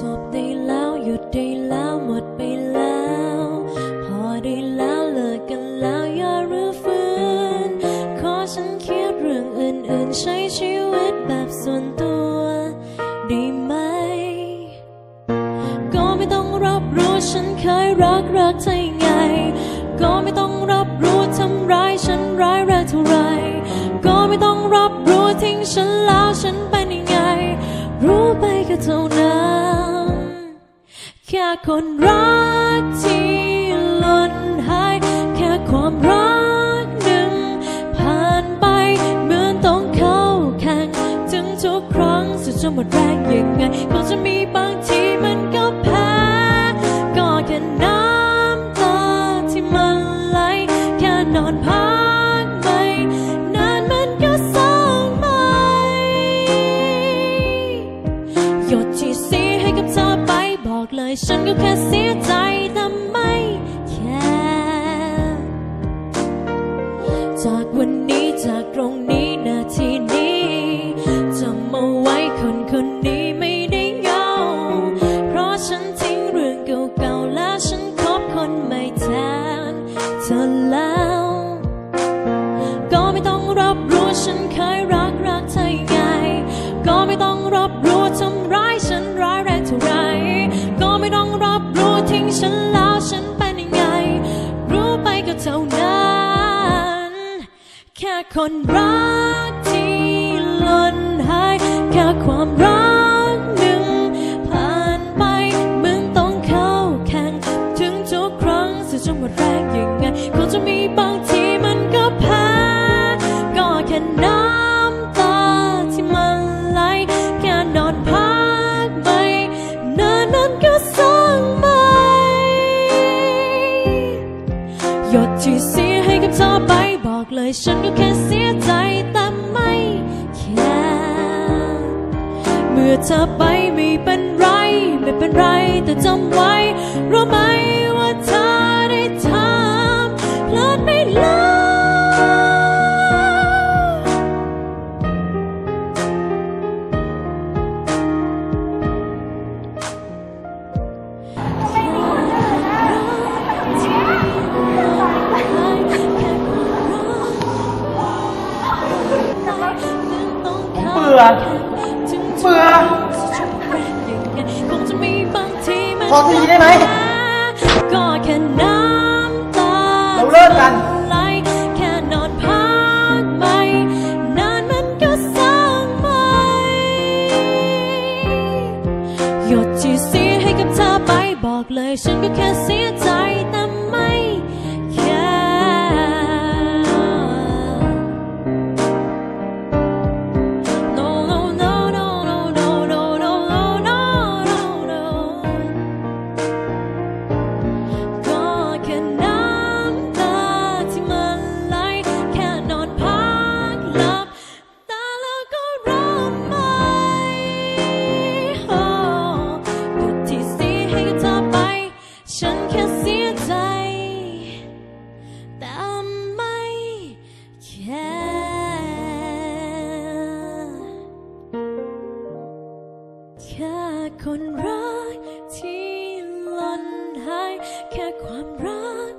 จบได้แล้วหยุดได้แล้วหมดไปแล้ว พอได้แล้วเลิกกันแล้วอย่ารื้อฟื้นขอฉันคิดเรื่องอื่นๆ ใช้ชีวิตแบบส่วนตัวได้ไหม ก็ไม่ต้องรับรู้ฉันเคยรักรักเธอยังไง ก็ไม่ต้องรับรู้ทำร้ายฉันร้ายแรงเท่าไรก็ไม่ต้องรับ ค่คนรักที่หล่นหาย แค่ความรักหนึ่งผ่านไป เหมือนต้องเข้าแข่ง ถึงทุกครั้งสุดจะหมดแรง ก็แค่เสียใจแต่ไม่แค่จากวันนี้จากตรงนี้นาทีนี้จำเอาไว้คนคนนี้ไม่ได้เหงาเพราะฉันทิ้งเรื่องเก่าๆแล้วฉันคบคนใหม่แทนเธอแล้ว ก็ไม่ต้องรับรู้ฉันเคยรักรักเธอไงก็ไม่ต้อง เท่านั้น แค่คนรักที่หล่นหายแค่ความรัก บอกเลยฉันก็แค่เสียใจแต่ไม่แค่เมื่อเธอไปไม่เป็นไร ไม่เป็นไรแต่จำไว้รู้ไหม บื่อ เบื่อพอทีได้ไหมเราเลิกกันหยดที่เสียให้กับเธอไปบอกเลยฉันก็แค่เสียใจ ค่คนรักที่หล่นหายแค่ความรัก